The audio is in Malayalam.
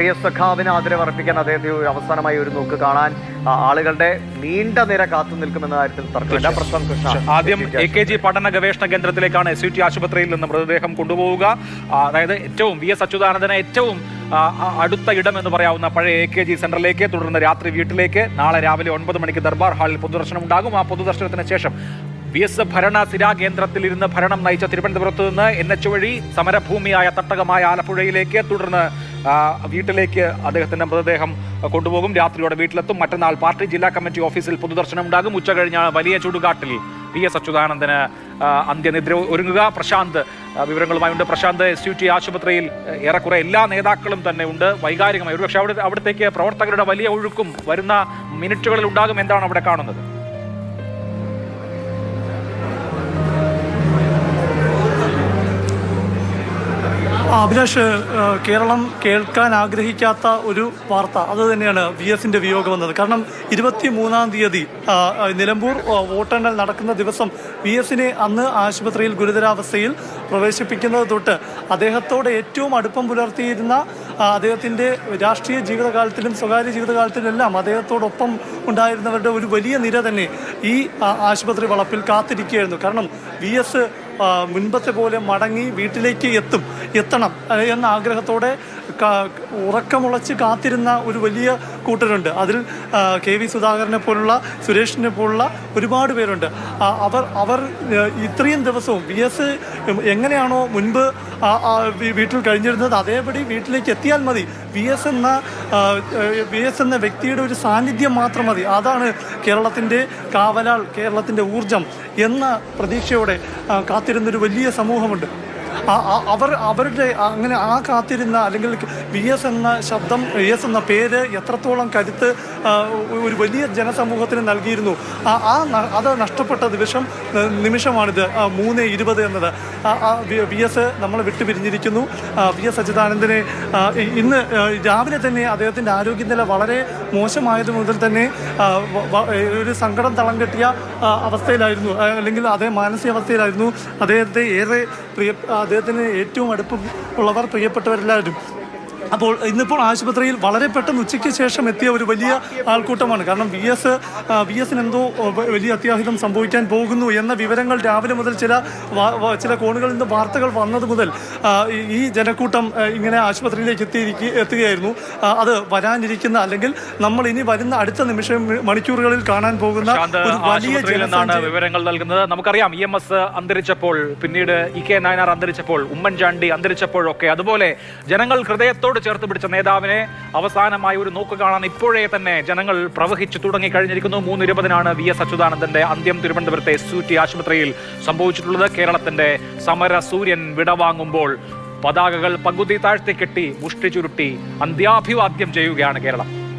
പ്രിയ സഖാവിന് ആദരവർപ്പിക്കാൻ അദ്ദേഹത്തെ അവസാനമായി ഒരു നോക്ക് കാണാൻ ആളുകളുടെ നീണ്ട നിര കാത്തു നിൽക്കുമെന്ന കാര്യത്തിൽ തർക്കമില്ല. കൃഷ്ണ. ആദ്യം എ കെ ജി പഠന ഗവേഷണ കേന്ദ്രത്തിലേക്കാണ് എസ് യു ടി ആശുപത്രിയിൽ നിന്ന് മൃതദേഹം കൊണ്ടുപോവുക. അതായത് ഏറ്റവും വി എസ് അച്യുതാനന്ദന ഏറ്റവും അടുത്ത ഇടം എന്ന് പറയാവുന്ന പഴയ എ കെ ജി സെന്ററിലേക്ക് തുടർന്ന് രാത്രി വീട്ടിലേക്ക് നാളെ രാവിലെ ഒൻപത് മണിക്ക് ദർബാർ ഹാളിൽ പൊതുദർശനം ഉണ്ടാകും. ആ പൊതുദർശനത്തിന് ശേഷം വി എസ് ഭരണ സ്ഥിരാ കേന്ദ്രത്തിൽ ഇരുന്ന് ഭരണം നയിച്ച തിരുവനന്തപുരത്ത് നിന്ന് എൻ എച്ച് വഴി സമരഭൂമിയായ തട്ടകമായ ആലപ്പുഴയിലേക്ക് തുടർന്ന് വീട്ടിലേക്ക് അദ്ദേഹത്തിന്റെ മൃതദേഹം കൊണ്ടുപോകും. രാത്രിയോടെ വീട്ടിലെത്തും. മറ്റന്നാൾ പാർട്ടി ജില്ലാ കമ്മിറ്റി ഓഫീസിൽ പൊതുദർശനം ഉണ്ടാകും. ഉച്ച കഴിഞ്ഞ വലിയ ചൂടുകാട്ടിൽ പി എസ് അച്യുതാനന്ദന് അന്ത്യനിദ്ര ഒരുങ്ങുക. പ്രശാന്ത് വിവരങ്ങളുമായി ഉണ്ട് പ്രശാന്ത് എസ് യു ടി ആശുപത്രിയിൽ ഏറെക്കുറെ എല്ലാ നേതാക്കളും തന്നെ ഉണ്ട്. വൈകാരികമായി. ഒരുപക്ഷെ അവിടെ അവിടത്തേക്ക് പ്രവർത്തകരുടെ വലിയ ഒഴുക്കും വരുന്ന മിനിറ്റുകളിൽ ഉണ്ടാകും. എന്താണ് അവിടെ കാണുന്നത്? അഭിലാഷ് കേരളം കേൾക്കാൻ ആഗ്രഹിക്കാത്ത ഒരു വാർത്ത. അത് തന്നെയാണ് വി എസിന്റെ വിയോഗം എന്നത്. കാരണം ഇരുപത്തി മൂന്നാം തീയതി നിലമ്പൂർ വോട്ടെണ്ണൽ നടക്കുന്ന ദിവസം വി എസിനെ അന്ന് ആശുപത്രിയിൽ ഗുരുതരാവസ്ഥയിൽ പ്രവേശിപ്പിക്കുന്നത് തൊട്ട് അദ്ദേഹത്തോട് ഏറ്റവും അടുപ്പം പുലർത്തിയിരുന്ന അദ്ദേഹത്തിന്റെ രാഷ്ട്രീയ ജീവിതകാലത്തിലും സ്വകാര്യ ജീവിതകാലത്തിലും എല്ലാം അദ്ദേഹത്തോടൊപ്പം ഉണ്ടായിരുന്നവരുടെ ഒരു വലിയ നിര തന്നെ ഈ ആശുപത്രി വളപ്പിൽ കാത്തിരിക്കുകയായിരുന്നു. കാരണം വി എസ് മുൻപത്തെ പോലെ മടങ്ങി വീട്ടിലേക്ക് എത്തും എത്തണം എന്ന ആഗ്രഹത്തോടെ ഉറക്കമുളച്ച് കാത്തിരുന്ന ഒരു വലിയ കൂട്ടരുണ്ട്. അതിൽ കെ വി സുധാകരനെ പോലുള്ള സുരേഷിനെ പോലുള്ള ഒരുപാട് പേരുണ്ട്. അവർ അവർ ഇത്രയും ദിവസവും വി എസ് എങ്ങനെയാണോ മുൻപ് വീട്ടിൽ കഴിഞ്ഞിരുന്നത് അതേപടി വീട്ടിലേക്ക് എത്തിയാൽ മതി. വി എസ് എന്ന വി എസ് എന്ന വ്യക്തിയുടെ ഒരു സാന്നിധ്യം മാത്രം മതി. അതാണ് കേരളത്തിന്റെ കാവലാൾ കേരളത്തിന്റെ ഊർജം എന്ന പ്രതീക്ഷയോടെ കാത്തിരുന്നൊരു വലിയ സമൂഹമുണ്ട്. അവർ അവരുടെ അങ്ങനെ ആ കാത്തിരുന്ന അല്ലെങ്കിൽ വി എസ് എന്ന ശബ്ദം വി എസ് എന്ന പേര് എത്രത്തോളം കരുത്ത് ഒരു വലിയ ജനസമൂഹത്തിന് നൽകിയിരുന്നു. ആ അത് നഷ്ടപ്പെട്ട ദിവസം നിമിഷമാണിത്. മൂന്ന് ഇരുപത് എന്നത്. വി- എസ് നമ്മൾ വിട്ടുപിരിഞ്ഞിരിക്കുന്നു വി എസ് അച്യുതാനന്ദനെ ഇന്ന് രാവിലെ തന്നെ അദ്ദേഹത്തിന്റെ ആരോഗ്യനില വളരെ മോശമായത് മുതൽ തന്നെ ഒരു സങ്കടം തളം കെട്ടിയ അവസ്ഥയിലായിരുന്നു. അല്ലെങ്കിൽ അതേ മാനസികാവസ്ഥയിലായിരുന്നു. അദ്ദേഹത്തെ ഏറെ പ്രിയ അദ്ദേഹത്തിന് ഏറ്റവും അടുപ്പം ഉള്ളവർ പ്രിയപ്പെട്ടവരെല്ലാവരും. അപ്പോൾ ഇന്നിപ്പോൾ ആശുപത്രിയിൽ വളരെ പെട്ടെന്ന് ഉച്ചയ്ക്ക് ശേഷം എത്തിയ ഒരു വലിയ ആൾക്കൂട്ടമാണ്. കാരണം വി എസ് വി എസിന് എന്തോ വലിയ അത്യാഹിതം സംഭവിക്കാൻ പോകുന്നു എന്ന വിവരങ്ങൾ രാവിലെ മുതൽ ചില ചില കോണുകളിൽ നിന്ന് വാർത്തകൾ വന്നത് മുതൽ ഈ- ജനക്കൂട്ടം ഇങ്ങനെ ആശുപത്രിയിലേക്ക് എത്തിയിരിക്കുക എത്തുകയായിരുന്നു. അത് വരാനിരിക്കുന്ന അല്ലെങ്കിൽ നമ്മൾ ഇനി വരുന്ന അടുത്ത നിമിഷം മണിക്കൂറുകളിൽ കാണാൻ പോകുന്ന ഒരു വലിയ വിവരങ്ങൾ നൽകുന്നത്. നമുക്കറിയാം ഇ എം എസ് അന്തരിച്ചപ്പോൾ പിന്നീട് ഇ കെ നായനാർ അന്തരിച്ചപ്പോൾ ഉമ്മൻചാണ്ടി അന്തരിച്ചപ്പോഴൊക്കെ അതുപോലെ ജനങ്ങൾ ഹൃദയത്തോട് ചേർത്ത് പിടിച്ച നേതാവിനെ അവസാനമായി ഒരു നോക്ക് കാണാൻ ഇപ്പോഴേ തന്നെ ജനങ്ങൾ പ്രവഹിച്ചു തുടങ്ങി കഴിഞ്ഞിരിക്കുന്നു. മൂന്ന് ഇരുപതിനാണ് വി എസ് അച്യുതാനന്ദന്റെ അന്ത്യം തിരുവനന്തപുരത്തെ എസ് യു ടി ആശുപത്രിയിൽ സംഭവിച്ചിട്ടുള്ളത്. കേരളത്തിന്റെ സമര സൂര്യൻ വിടവാങ്ങുമ്പോൾ പതാകകൾ പകുതി താഴ്ത്തി കെട്ടി മുഷ്ടി ചുരുട്ടി അന്ത്യാഭിവാദ്യം ചെയ്യുകയാണ് കേരളം.